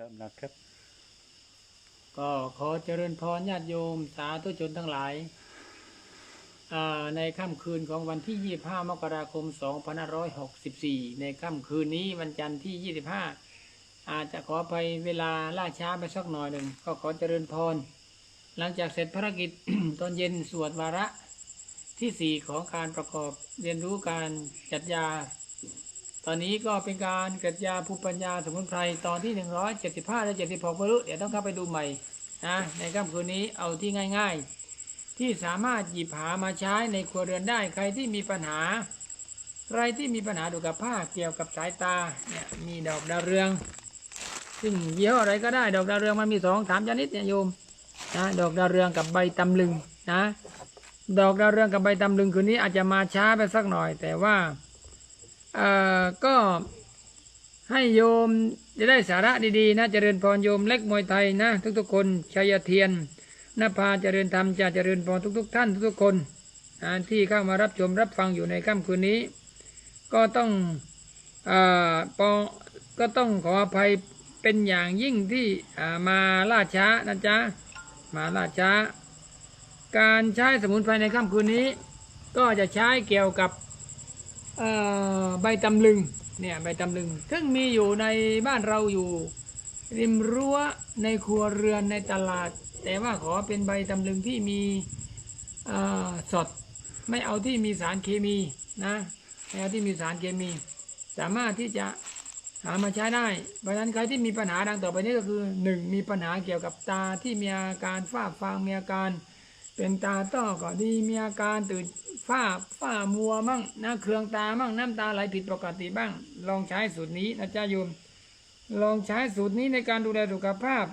ริ่มแล้วครับ ก็ขอเจริญพรญาติโยมสาธุชนทั้งหลายในค่ำคืนของวันที่ 25 มกราคม 2564 ในค่ำคืนนี้วันจันทร์ที่ 25 อาจจะขอไปเวลาล่าช้าไปสักหน่อยหนึ่ง ก็ขอเจริญพร หลังจากเสร็จภารกิจตอนเย็นสวดวาระที่ 4 ของการประกอบเรียนรู้การจัดยา ตอนนี้ก็เป็นการจัดยาภูมิปัญญาสมุนไพรตอนที่ 175 และ 76ไม่รู้เดี๋ยวต้องเข้าไปดูใหม่นะในค่ำคืนนี้เอาที่ง่าย ๆ ที่สามารถหยิบหามาใช้ในครัวเรือนได้ใครที่มีปัญหา ใครที่มีปัญหาเกี่ยวกับผ้าเกี่ยวกับสายตาเนี่ยมีดอกดาวเรือง ซึ่งยี่ห้ออะไรก็ได้ดอกดาวเรืองมันมีสองสามชนิดเนี่ยโยมนะดอกดาวเรืองกับใบตำลึงนะดอกดาวเรืองกับใบตำลึงคืนนี้อาจจะมาช้าไปสักหน่อยแต่ว่า เอ่อก็ให้โยมจะได้สาระดีๆนะเจริญพรโยมเล็กมวยไทยนะ ทุกๆคนชัยเทียนนภาเจริญธรรมจะเจริญพรทุก ๆ ท่านทุกๆคนนะที่เข้ามารับชมรับฟังอยู่ในค่ำคืนนี้ ก็ต้องอปอก็ต้องขออภัยเป็นอย่างยิ่งที่มาล่าช้านะจ๊ะมาล่าช้า การใช้สมุนไพรในค่ำคืนนี้ ก็จะใช้เกี่ยวกับ ใบตำลึงเนี่ยใบตำลึง ซึ่งมีอยู่ในบ้านเราอยู่ ริมรั้วในครัวเรือนในตลาด แต่ว่าขอเป็นใบตำลึงที่มีสดไม่เอาที่มีสารเคมีนะไม่เอาที่มีสารเคมี สามารถที่จะหามาใช้ได้ เพราะฉะนั้นใครที่มีปัญหาดังต่อไปนี้ก็คือหนึ่งมีปัญหาเกี่ยวกับตาที่มีอาการฝ้าฟางมีอาการ เป็นตาต้อก็ดีมีอาการตื่นฝ้าฝ้ามัวมั่งหน้าเคืองตามั่งน้ำตาไหลผิดปกติบ้าง ลองใช้สูตรนี้นะจ๊ะโยม ลองใช้สูตรนี้ในการดูแลสุขภาพ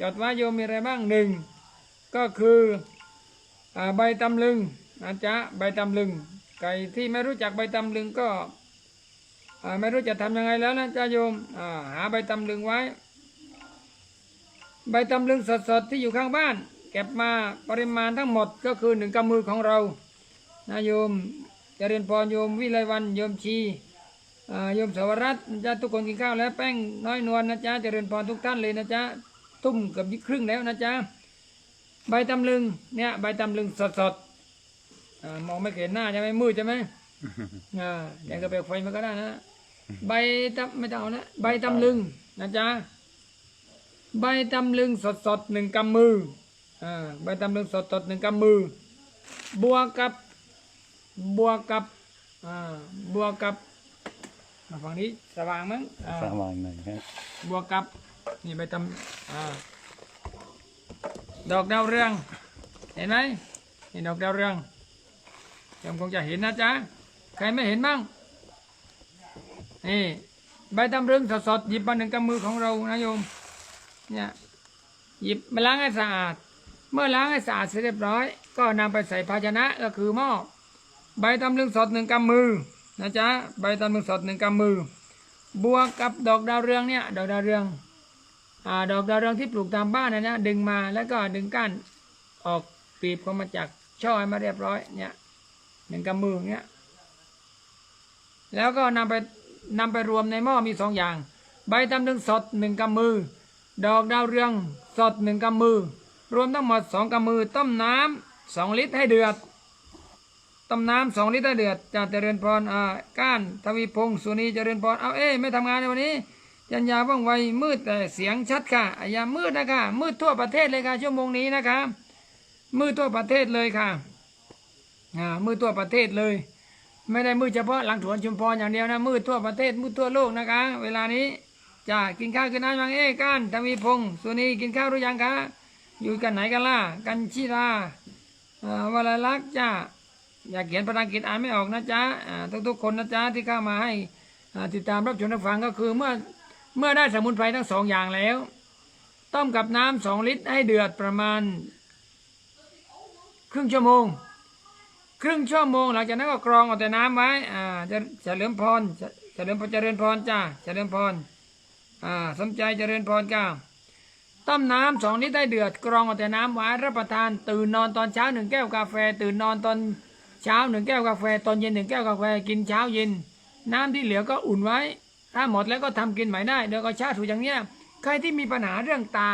จดว่าโยมมีอะไรบ้างหนึ่งก็คืออใบตำลึงนะจ๊ะใบตำลึงใครที่ไม่รู้จักใบตำลึงก็ไม่รู้จะทำยังไงแล้วนะจ๊ะโยมหาใบตำลึงไว้ ใบตำลึงสดๆที่อยู่ข้างบ้าน ก็บมาปริมาณทั้งหมดก็คือหนึ่งกำมือของเรานะโยมเจริญพรโยมวิไลวันโยมชีอ่าโยมสวรัตน์นะจ๊ะทุกคนกินข้าวแล้วแป้งน้อยนวลนะจ๊ะเจริญพรทุกท่านเลยนะจ๊ะทุ่มเกับครึ่งแล้วนะจ๊ะใบตำลึงเนี่ยใบตำลึงสดๆอ่ามองไม่เห็นหน้าใช่ไหมมืดใช่ไหมอ่าเดี๋ยวก็เปลวไฟมันก็ได้นะใบตำไม่ต้องเอานะใบตำลึงนะจ๊ะใบตำลึงสดสดๆหนึ่งกำมือ อ่าใบตำลึงสดสดๆหนึ่งกำมือ บวกกับบวกกับอ่าบวกกับอ่าฝั่งนี้สว่างมั้งอ่าสว่างหน่อยครับบวกกับนี่ใบตำอ่าดอกดาวเรือง เห็นไหมนี่ดอกดาวเรืองโยมคงจะเห็นนะจ๊ะใครไม่เห็นบ้างนี่ใบตำลึงสดสดๆหยิบมาหนึ่งกำมือของเรานะโยมเนี่ยหยิบมาล้างให้สะอาด เมื่อล้างให้สะอาดเสร็จเรียบร้อย ก็นำไปใส่ภาชนะก็คือหม้อใบตำลึงสดหนึ่งกำมือนะจ๊ะใบตำลึงสดหนึ่งกำมือ บวกกับดอกดาวเรืองเนี่ยดอกดาวเรืองอ่าดอกดาวเรืองที่ปลูกตามบ้านนะนะดึงมาแล้วก็ดึงก้านออกปีบเข้ามาจากช่อให้มาเรียบร้อยเนี่ยหนึ่งกำมือเนี่ยแล้วก็นำไปนำไปรวมในหม้อมีสองอย่าง ใบตำลึงสดหนึ่งกำมือ ดอกดาวเรืองสดหนึ่งกำมือ รวมทั้งหมดสองกำมือต้มน้ำสองลิตรให้เดือด ต้มน้ำสองลิตรให้เดือดจากเจริญพรอ่าก้านทวีพงศ์สุนีเจริญพรเอาเอ้ไม่ทำงานในวันนี้ยันยาว่องไวมืดแต่เสียงชัดค่ะอย่ามืดนะคะมืดทั่วประเทศเลยค่ะชั่วโมงนี้นะคะมืดทั่วประเทศเลยค่ะอ่ามืดทั่วประเทศเลย ไม่ได้มืดเฉพาะหลังถวนชุมพรอย่างเดียวนะมืดทั่วประเทศมืดทั่วโลกนะคะ เวลานี้จ้ากินข้าวกินน้ำยังเอ้ก้านทวีพงศ์สุนีกินข้าวหรือยังคะ อยู่กันไหนกันล่ะ กันชิราเวลาลักษ์จ้าอยากเขียนภาษาอังกฤษอ่านไม่ออกนะจ๊ะทุกๆคนนะจ๊ะที่เข้ามาให้ติดตามรับชมรับฟังก็คือเมื่อเมื่อได้สมุนไพรทั้งสองอย่างแล้ว ต้มกับน้ำสองลิตรให้เดือดประมาณ ครึ่งชั่วโมง ครึ่งชั่วโมง หลังจากนั้นก็กรองเอาแต่น้ำไว้อ่าจะเฉลิมพรเฉเฉลิมพรเจริญพรจ้าเฉลิมพรอ่าสมใจเจริญพรก้าว ต้มน้ำสองลิตรได้เดือดกรองเอาแต่น้ำไว้รับประทานตื่นนอนตอนเช้าหนึ่งแก้วกาแฟ ตื่นนอนตอนเช้าหนึ่งแก้วกาแฟ ตอนเย็นหนึ่งแก้วกาแฟกินเช้าเย็น น้ำที่เหลือก็อุ่นไว้ ถ้าหมดแล้วก็ทำกินใหม่ได้เดี๋ยวก็ชาถูอย่างเนี้ยใครที่มีปัญหาเรื่องตา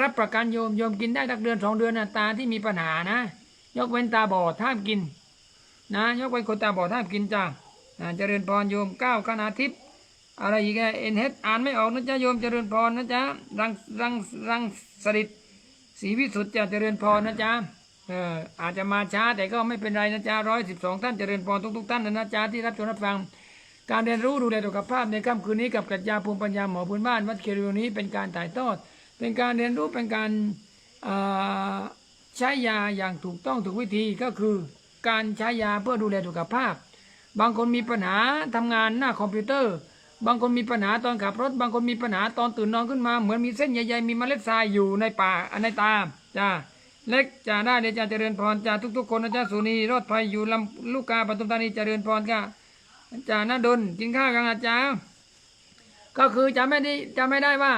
รับประกันโยมโยมกินได้ตักเดือนสองเดือนนะตาที่มีปัญหานะ ยกเว้นตาบอดห้ามกิน นะ ยกเว้นคนตาบอดห้ามกินจ้านะเจริญพรโยมเก้าคณาทิพย์ อะไรอีกเอ็นเฮดอ่านไม่ออกนะจ๊ะโยมเจริญพรนะจ๊ะรังรังรังสริตศรีวิสุทธิ์จะเจริญพรนะจ๊ะเอออาจจะมาช้าแต่ก็ไม่เป็นไรนะจ๊ะร้อยสิบสองท่านเจริญพรทุกๆท่านนะจ๊ะที่รับชมรับฟัง การเรียนรู้ดูแลสุขภาพในค่ำคืนนี้กับกรัชญาภูมิปัญญาหมอพื้นบ้านวัดเคียวนี้เป็นการถ่ายทอด เป็นการเรียนรู้เป็นการใช้ยาอย่างถูกต้องถูกวิธีก็คือ การใช้ยาเพื่อดูแลสุขภาพ บางคนมีปัญหาทำงานหน้าคอมพิวเตอร์ บางคนมีปัญหาตอนขับรถ บางคนมีปัญหาตอนตื่นนอนขึ้นมา เหมือนมีเส้นใหญ่ๆมีเมล็ดทรายอยู่ในป่าในตาจ้าเล็กจ่าได้เดชาเจริญพรจ่าทุก ๆ คนนะจ๊ะสุนีรอดภัยอยู่ลำลูกกาปทุมธานีเจริญพรค่ะอาจารย์นดลกินข้าวกันอาจารย์ก็คือจะไม่ได้จะไม่ได้ว่า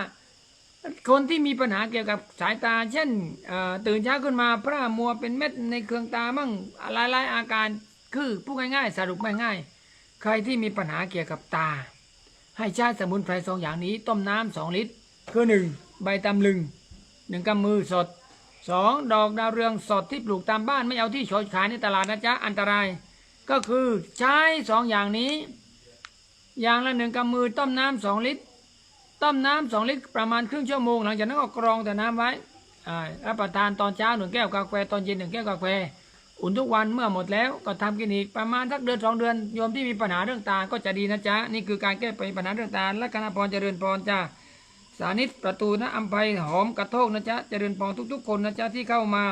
คนที่มีปัญหาเกี่ยวกับสายตา เช่นอ่อตื่นเช้าขึ้นมาพระมัวเป็นเม็ดในเครื่องตามั่งหลายๆอาการคือพูดง่ายๆ สรุปง่ายๆใครที่มีปัญหาเกี่ยวกับตา ให้ใช้สมุนไพรสองอย่างนี้ต้มน้ำสองลิตร คือหนึ่งใบตำลึงหนึ่งกำมือสดสองดอกดาวเรืองสดที่ปลูกตามบ้านไม่เอาที่โฉดขายในตลาดนะจ๊ะอันตราย ก็คือใช้สองอย่างนี้ อย่างละหนึ่งกำมือต้มน้ำสองลิตร ต้มน้ำสองลิตรประมาณครึ่งชั่วโมง หลังจากนั้นก็กรองแต่น้ำไว้อ่ารับประทานตอนเช้าหนึ่งแก้วกาแฟตอนเย็นหนึ่งแก้วกาแฟ อุ่นทุกวันเมื่อหมดแล้วก็ทำกินอีกประมาณสักเดือนสองเดือนโยมที่มีปัญหาเรื่องตาก็จะดีนะจ๊ะนี่คือการแก้ปัญหาเรื่องตาและคณะพรเจริญพรจ้าสานิตประตูนะอัมภัยหอมกระโทกนะจ๊ะเจริญพรทุก ๆ คนนะจ๊ะที่เข้ามา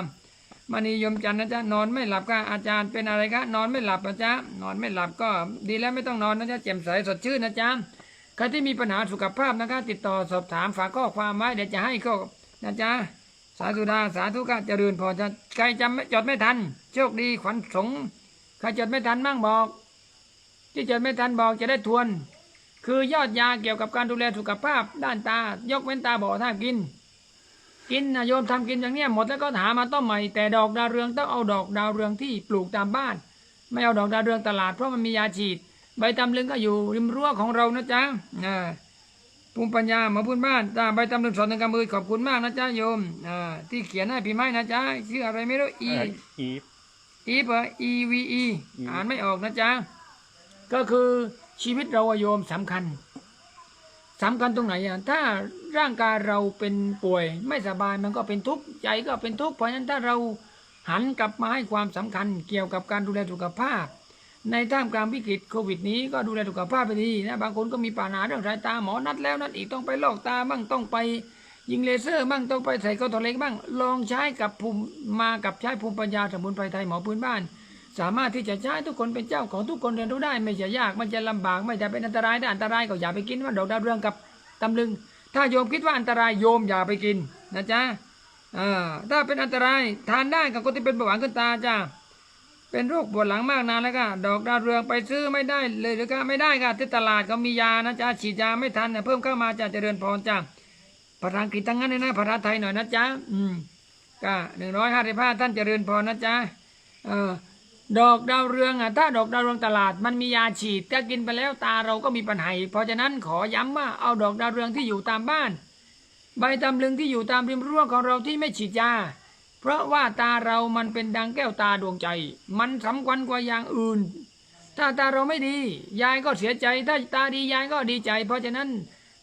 มณียมจันนะจ๊ะนอนไม่หลับก็อาจารย์เป็นอะไรคะนอนไม่หลับนะจ๊ะนอนไม่หลับก็ดีแล้วไม่ต้องนอนนะจ๊ะแจ่มใสสดชื่นนะจ๊ะใครที่มีปัญหาสุขภาพนะคะ ติดต่อสอบถามฝากข้อความไว้เดี๋ยวจะให้ก็นะจ๊ะ สาธุดาสาธุกะเจริญพรจะใครจำไม่จดไม่ทัน โชคดีขวัญสงใครจดไม่ทันมั่งบอก ที่จดไม่ทันบอกจะได้ทวน คือยอดยาเกี่ยวกับการดูแลสุขภาพด้านตา ยกเว้นตาบอดห้ากิน กินนะโยมทำกินอย่างเนี้ยหมดแล้วก็หามาต้มใหม่แต่ดอกดาวเรืองต้องเอาดอกดาวเรืองที่ปลูกตามบ้าน ไม่เอาดอกดาวเรืองตลาดเพราะมันมียาฉีด ใบตำลึงก็อยู่ริมรั้วของเรานะจ๊ะอ่า ภูมิปัญญาหมาพื้นบ้านจ้าใบตำลึงสอนหนึ่งกำมือขอบคุณมากนะจ๊ะโยมอ่าที่เขียนให้พี่ไม้นะจ๊ะชื่ออะไรไม่รู้อีอีฟอีฟเหรอ E V E อีอ่านไม่ออกนะจ๊ะก็คือชีวิตเราอะโยมสำคัญสำคัญตรงไหนอะถ้าร่างกายเราเป็นป่วย ไม่สบายมันก็เป็นทุกข์ใจก็เป็นทุกข์เพราะฉะนั้นถ้าเราหันกลับมาให้ความสำคัญเกี่ยวกับการดูแลสุขภาพ ในท่ามกลางวิกฤตโควิดนี้ก็ดูแลสุขภาพไปดีนะบางคนก็มีปัญหาเรื่องสายตาหมอนัดแล้วนัดอีกต้องไปลอกตาบ้างต้องไปยิงเลเซอร์บ้างต้องไปใส่กระถอเล็กบ้างลองใช้กับภูมิมากับใช้ภูมิปัญญาสมุนไพรไทยหมอพื้นบ้าน สามารถที่จะใช้ทุกคนเป็นเจ้าของทุกคนเรียนรู้ได้ไม่จะยากไม่จะลำบากไม่จะเป็นอันตรายถ้าอันตรายก็อย่าไปกินว่าดอกดาวเรืองกับตำลึง ถ้าโยมคิดว่าอันตรายโยมอย่าไปกินนะจ๊ะอ่าถ้าเป็นอันตรายทานได้กับคนที่เป็นเบาหวานขึ้นตาจ้า เป็นโรคปวดหลังมากนานแล้วก็ดอกดาวเรืองไปซื้อไม่ได้เลยหรือก็ไม่ได้ค่ะที่ตลาดก็มียานะจ๊ะฉีดยาไม่ทันเนี่ยเพิ่มเข้ามาจ้าเจริญพรจ้าภาษาอังกฤษทั้งนั้นเลยนะภาษาไทยหน่อยนะจ๊ะอืมก็หนึ่งร้อยห้าสิบห้าท่านเจริญพรนะจ๊ะเออดอกดาวเรืองอะถ้าดอกดาวเรืองตลาดมันมียาฉีดถ้ากินไปแล้วตาเราก็มีปัญหาอีกเพราะฉะนั้นขอย้ำว่าเอาดอกดาวเรืองที่อยู่ตามบ้าน ใบตำลึงที่อยู่ตามริมรั้วของเราที่ไม่ฉีดยา เพราะว่าตาเรามันเป็นดังแก้วตาดวงใจ มันสำคัญกว่าอย่างอื่น ถ้าตาเราไม่ดี ยายก็เสียใจ ถ้าตาดียายก็ดีใจ เพราะฉะนั้น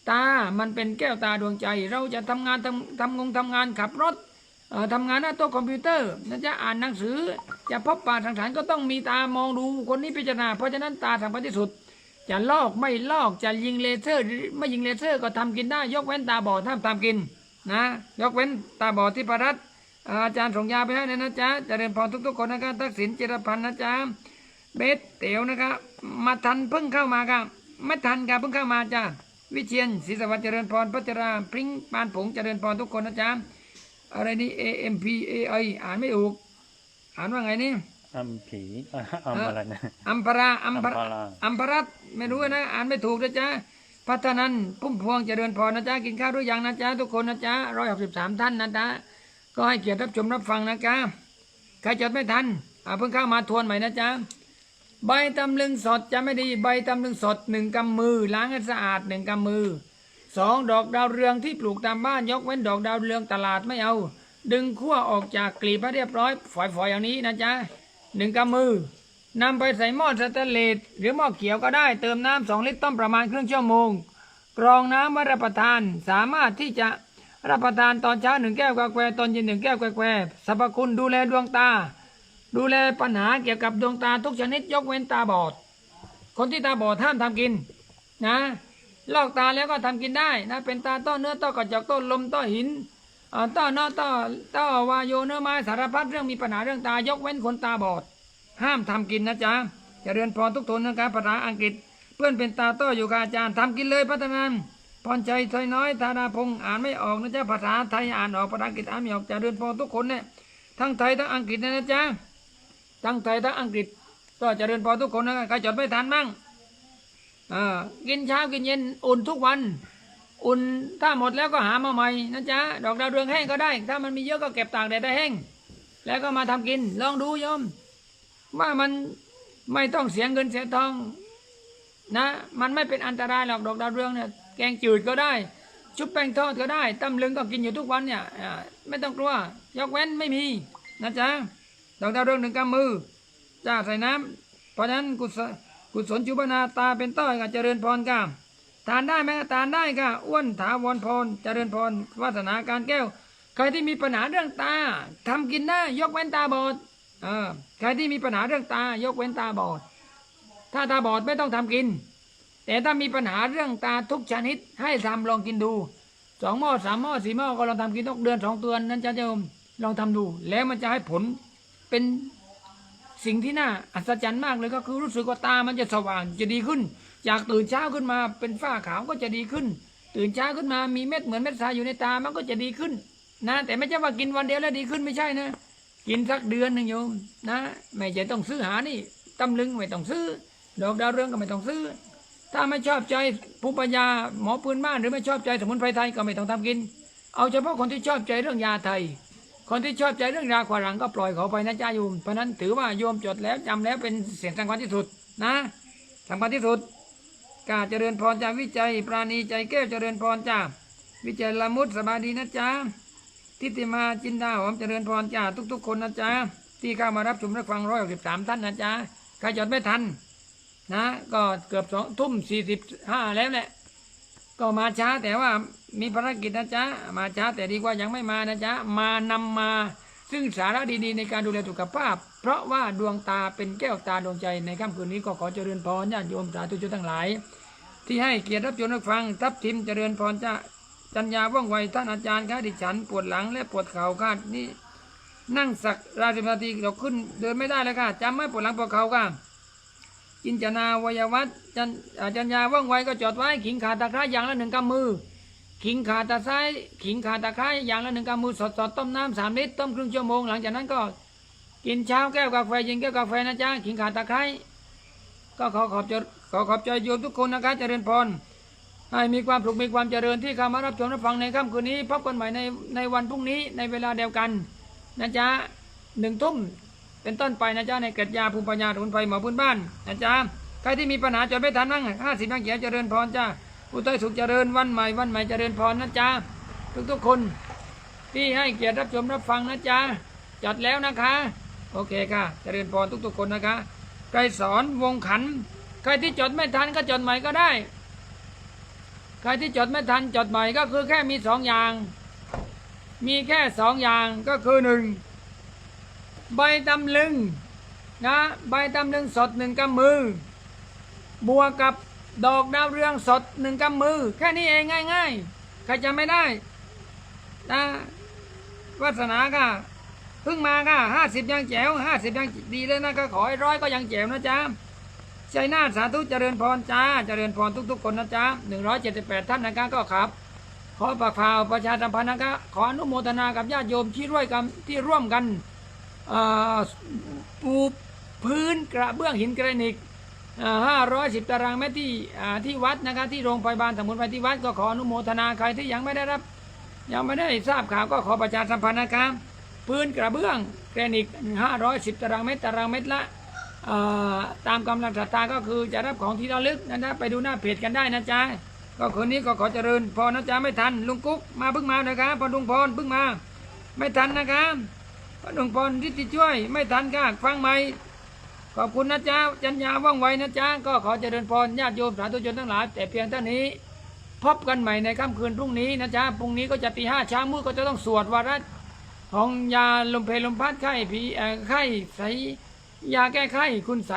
ตา มันเป็นแก้วตาดวงใจ เราจะทำงานทำทำงงทำงานขับรถทำงานหน้าโต๊ะคอมพิวเตอร์นะจะอ่านหนังสือ จะพบปะสังสรรค์ก็ต้องมีตามองดูคนนี้พิจารณา เพราะฉะนั้นตาสำคัญที่สุด จะลอกไม่ลอกจะยิงเลเซอร์หรือไม่ยิงเลเซอร์ก็ทำกินได้ ยกเว้นตาบอดห้ามทำกินนะ ยกเว้นตาบอดที่พระรัต อาจารย์ส่งยาไปให้นะนะจ๊ะเจริญพรทุกๆคนนะครับทักษิณจิรพันธ์นะจ๊ะเบสเต๋วนะครับมาทันเพิ่งเข้ามาครับไม่ทันครับเพิ่งเข้ามาจ้าวิเชียนศรีสวัสดิ์เจริญพรพัชราพริ้งปานผงเจริญพรทุกคนนะจ๊ะอะไรนี่ A M P A I อ่านไม่ถูกอ่านว่าไงนี่อัมผีอะอัมอะไรนะอัมพราอัมพอัมพราราอัมพรัตน์ไม่รู้นะอ่านไม่ถูกนะจ๊ะพัฒนันพุ่มพวงเจริญพรนะจ๊ะกินข้าวหรือยังนะจ๊ะทุกคนนะจ๊ะร้อยหกสิบสามท่านนะจ๊ะ ก็ให้เกียรติรับชมรับฟังนะจ๊ะใครจดไม่ทันอาเพิ่งเข้ามาทวนใหม่นะจ๊ะใบตำลึงสดจะไม่ดีใบตำลึงสดหนึ่งกำมือ ล้างให้สะอาดหนึ่งกำมือสองดอกดาวเรืองที่ปลูกตามบ้านยกเว้นดอกดาวเรืองตลาดไม่เอา ดึงขั้วออกจากกลีบให้เรียบร้อยฝอยๆอย่างนี้นะจ๊ะหนึ่งกำมือนำไปใส่หม้อสแตนเลสหรือหม้อเขียวก็ได้เติมน้ำสองลิตรต้มประมาณครึ่งชั่วโมง กรองน้ำไว้รับประทานสามารถที่จะ รับประทานตอนเช้าหนึ่งแก้วกาแฟตอนเย็นหนึ่งแก้วกาแฟสรรพคุณดูแลดวงตา ดูแลปัญหาเกี่ยวกับดวงตาทุกชนิดยกเว้นตาบอด คนที่ตาบอดห้ามทำกินนะลอกตาแล้วก็ทำกินได้นะเป็นตาต้อเนื้อต้อกระจกต้นลมต้อหินต้อนอต้อต้อวายโยเนื้อไม้สารพัดเรื่องมีปัญหาเรื่องตายกเว้นคนตาบอด ห้ามทำกินนะจ๊ะจะเรียนพรทุกทนนะครับภาษาอังกฤษ เพื่อนเป็นตาต้ออยู่กับอาจารย์ทำกินเลยพัฒนาน พรใจไทยน้อยธาดาพงศ์อ่านไม่ออกนะจ๊ะภาษาไทยอ่านออกภาษาอังกฤษอ่านไม่ออกจะเรียนพรทุกคนเนี่ยทั้งไทยทั้งอังกฤษนะจ๊ะทั้งไทยทั้งอังกฤษ ก็จะเรียนพรทุกคนนะใครจดไม่ทันบ้างอ่ากินเช้ากินเย็นอุ่นทุกวัน อุ่นถ้าหมดแล้วก็หามาใหม่นะจ๊ะดอกดาวเรืองแห้งก็ได้ ถ้ามันมีเยอะก็เก็บตากแดดได้แห้ง แล้วก็มาทำกินลองดูโยม ว่ามันไม่ต้องเสียเงินเสียทองนะ มันไม่เป็นอันตรายหรอกดอกดาวเรืองเนี่ย แกงจืดก็ได้ ชุบแป้งทอดก็ได้ตำลึงก็กินอยู่ทุกวันเนี่ยไม่ต้องกลัวยกเว้นไม่มีนะจ๊ะดอกดาวเรืองหนึ่งกำมือจ้าใส่น้ำเพราะฉะนั้นกุศลกุศลจุบนาตาเป็นต้อยกับเจริญพรก้าทานได้ไหมทานได้ค่ะอ้วนถาวรพรเจริญพรวาสนาการแก้ว ใครที่มีปัญหาเรื่องตาทำกินได้ยกเว้นตาบอดเออใครที่มีปัญหาเรื่องตายกเว้นตาบอด ถ้าตาบอดไม่ต้องทำกิน แต่ถ้ามีปัญหาเรื่องตาทุกชนิดให้ทำลองกินดูสองหม้อสามหม้อสี่หม้อก็ลองทำกินทุกเดือนสองเดือนนั้นจะโยมลองทำดู แล้วมันจะให้ผลเป็นสิ่งที่น่าอัศจรรย์มากเลยก็คือรู้สึกว่าตามันจะสว่างจะดีขึ้นจากตื่นเช้าขึ้นมาเป็นฝ้าขาวก็จะดีขึ้น ตื่นเช้าขึ้นมามีเม็ดเหมือนเม็ดทรายอยู่ในตามันก็จะดีขึ้น นะ แต่ไม่ใช่ว่ากินวันเดียวแล้วดีขึ้นไม่ใช่นะ กินสักเดือนหนึ่งโยมนะ ไม่จะต้องซื้อหานี่ตำลึงไม่ต้องซื้อดอกดาวเรืองก็ไม่ต้องซื้อ ถ้าไม่ชอบใจภูมิปัญญาหมอพื้นบ้านหรือไม่ชอบใจสมุนไพรไทยก็ไม่ต้องทำกิน เอาเฉพาะคนที่ชอบใจเรื่องยาไทย คนที่ชอบใจเรื่องราขวารังก็ปล่อยเขาไปนะจ้าโยมเพราะนั้นถือว่าโยมจดแล้วจำแล้วเป็นเสียงสำคัญที่สุดนะสำคัญที่สุดกาเจริญพรจ้าวิจัย ปราณีใจแก้วเจริญพรจ้าวิจัยละมุดสบายดีนะจ๊ะทิติมาจินดาหอมเจริญพรจ้าทุก ๆ คนนะจ๊ะที่เข้ามารับชมรับฟังร้อยหกสิบสามท่านนะจ๊ะใครจดไม่ทัน นะก็เกือบสองทุ่มสี่สิบห้าแล้วแหละ ก็มาช้าแต่ว่ามีภารกิจนะจ๊ะ มาช้าแต่ดีกว่ายังไม่มานะจ๊ะ มานำมาซึ่งสาระดีๆในการดูแลสุขภาพ เพราะว่าดวงตาเป็นแก้วตาดวงใจในค่ำคืนนี้ก็ขอเจริญพรญาติโยมสาธุชนทั้งหลาย ที่ให้เกียรติรับชมรับฟังทับทิมเจริญพรจ้าจัญญาว่องไวท่านอาจารย์คะดิฉันปวดหลังและปวดเข่าค่ะนี่นั่งสักราสิบนาทีเราขึ้นเดินไม่ได้เลยค่ะจำไม่ปวดหลังปวดเข่าค่ะ จินจนาวัยวัฒจันอ่าจัญญาว่องไวก็จดไว้ ขิงขาตะไคร้อย่างละหนึ่งกำมือ ขิงขาตะไคร้ขิงขาตะไคร้อย่างละหนึ่งกำมือสดๆต้มน้ำสามลิตรต้มครึ่งชั่วโมงหลังจากนั้นก็ กินเช้าแก้วกาแฟเย็นแก้วกาแฟนะจ๊ะขิงขาตะไคร้ก็ขอขอบใจขอขอบใจโยมทุกคนนะคะเจริญพรให้มีความสุขมีความเจริญที่เข้ามารับชมรับฟังในค่ำคืนนี้พบกันใหม่ในในวันพรุ่งนี้ในเวลาเดียวกันนะจ๊ะหนึ่งทุ่ม เป็นต้นไปนะจ๊ะในเกิดยาภูมิปัญญาสมุนไพรหมอพื้นบ้านนะจ๊ะใครที่มีปัญหาจดไม่ทันบ้างห้าสิบนักเขียวเจริญพรจ้าอุทัยสุขเจริญวันใหม่วันใหม่เจริญพรนะจ๊ะทุกๆคนที่ให้เกียรติรับชมรับฟังนะจ๊ะจัดแล้วนะคะ โอเคค่ะ เจริญพรทุกๆคนนะคะใครสอนวงขัน ใครที่จดไม่ทันก็จดใหม่ก็ได้ ใครที่จดไม่ทันจดใหม่ก็คือแค่มีสองอย่าง มีแค่สองอย่างก็คือหนึ่ง ใบตำลึงนะใบตำลึงสดหนึ่งกำมือ บวกกับดอกดาวเรืองสดหนึ่งกำมือ แค่นี้เองง่ายๆ ใครจะไม่ได้นะวาสนาค่ะเพิ่งมาค่ะห้าสิบยังแจ๋วห้าสิบยังดีเลยนะก็ขอให้ร้อยก็ยังแจ๋วนะจ๊ะใจหน้าสาธุเจริญพรจ้าเจริญพรทุก ๆ คนนะจ๊ะหนึ่งร้อยเจ็ดสิบแปดท่านนะครับก็ครับ ขอปากข่าวประชาสัมพันธ์นะครับขออนุโมทนากับญาติโยมที่ร่วมกันที่ร่วมกัน ปูพื้นกระเบื้องหินแกรนิตห้าร้อยสิบตารางเมตรที่ที่วัดนะครับที่โรงพยาบาลสมุนไพรที่วัดก็ขออนุโมทนาใครที่ยังไม่ได้รับ ยังไม่ได้ทราบข่าวก็ขอประชาสัมพันธ์นะครับพื้นกระเบื้องแกรนิตห้าร้อยสิบตารางเมตรตารางเมตรละตามกำลังศรัทธาก็คือจะรับของที่ระลึกนะนะไปดูหน้าเพจกันได้นะจ๊ะก็คนนี้ก็ขอเจริญพรนะจ๊ะไม่ทันลุงกุ๊กมาเพิ่งมานะครับพอลุงพรเพิ่งมา ไม่ทันนะครับ พอลุงพรที่ติช่วย ไม่ทันค่ะฟังไหมขอบคุณนะจ๊ะจัญญาว่องไวนะจ๊ะก็ขอเจริญพรญาติโยมสาธุชนทั้งหลายแต่เพียงเท่านี้พบกันใหม่ในค่ำคืนพรุ่งนี้นะจ๊ะพรุ่งนี้ก็จะตีห้าเช้ามืดก็จะต้องสวดวาระของยาลมเพลลมพัดไข้ผีไข้ใสยาแก้ไข้คุณใส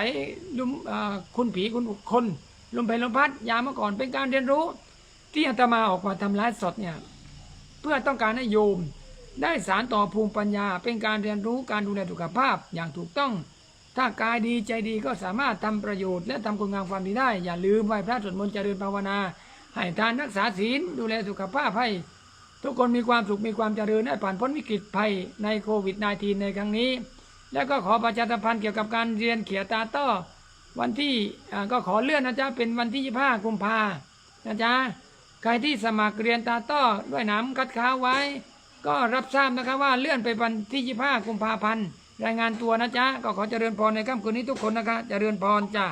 ลุมเอ่อคุณผีคุณคนลมเพลลมพัดยาเมื่อก่อนเป็นการเรียนรู้ ที่อาตมาออกมาทำไลฟ์สดเนี่ยเพื่อต้องการให้โยม ได้สารต่อภูมิปัญญา เป็นการเรียนรู้การดูแลสุขภาพอย่างถูกต้อง ถ้ากายดีใจดีก็สามารถทำประโยชน์และทำคุณงามความดีได้ อย่าลืมไหว้พระสวดมนต์เจริญภาวนา ให้ทานรักษาศีลดูแลสุขภาพให้ ทุกคนมีความสุขมีความเจริญให้ผ่านพ้นวิกฤตภัยในโควิด -19 ในครั้งนี้ แล้วก็ขอประชาสัมพันธ์เกี่ยวกับการเรียนเขียตาต้อวันที่ก็ขอเลื่อนนะจ๊ะเป็นวันที่ 25 กุมภานะจ๊ะใครที่สมัครเรียนตาต้อด้วยหน้ำคัดค้าไว้ ก็รับทราบนะครับว่าเลื่อนไปวันที่ 25 กุมภาพันธ์ รายงานตัวนะจ๊ะ ก็ขอเจริญพรในค่ำคืนนี้ทุกคนนะคะ เจริญพรจ้ะ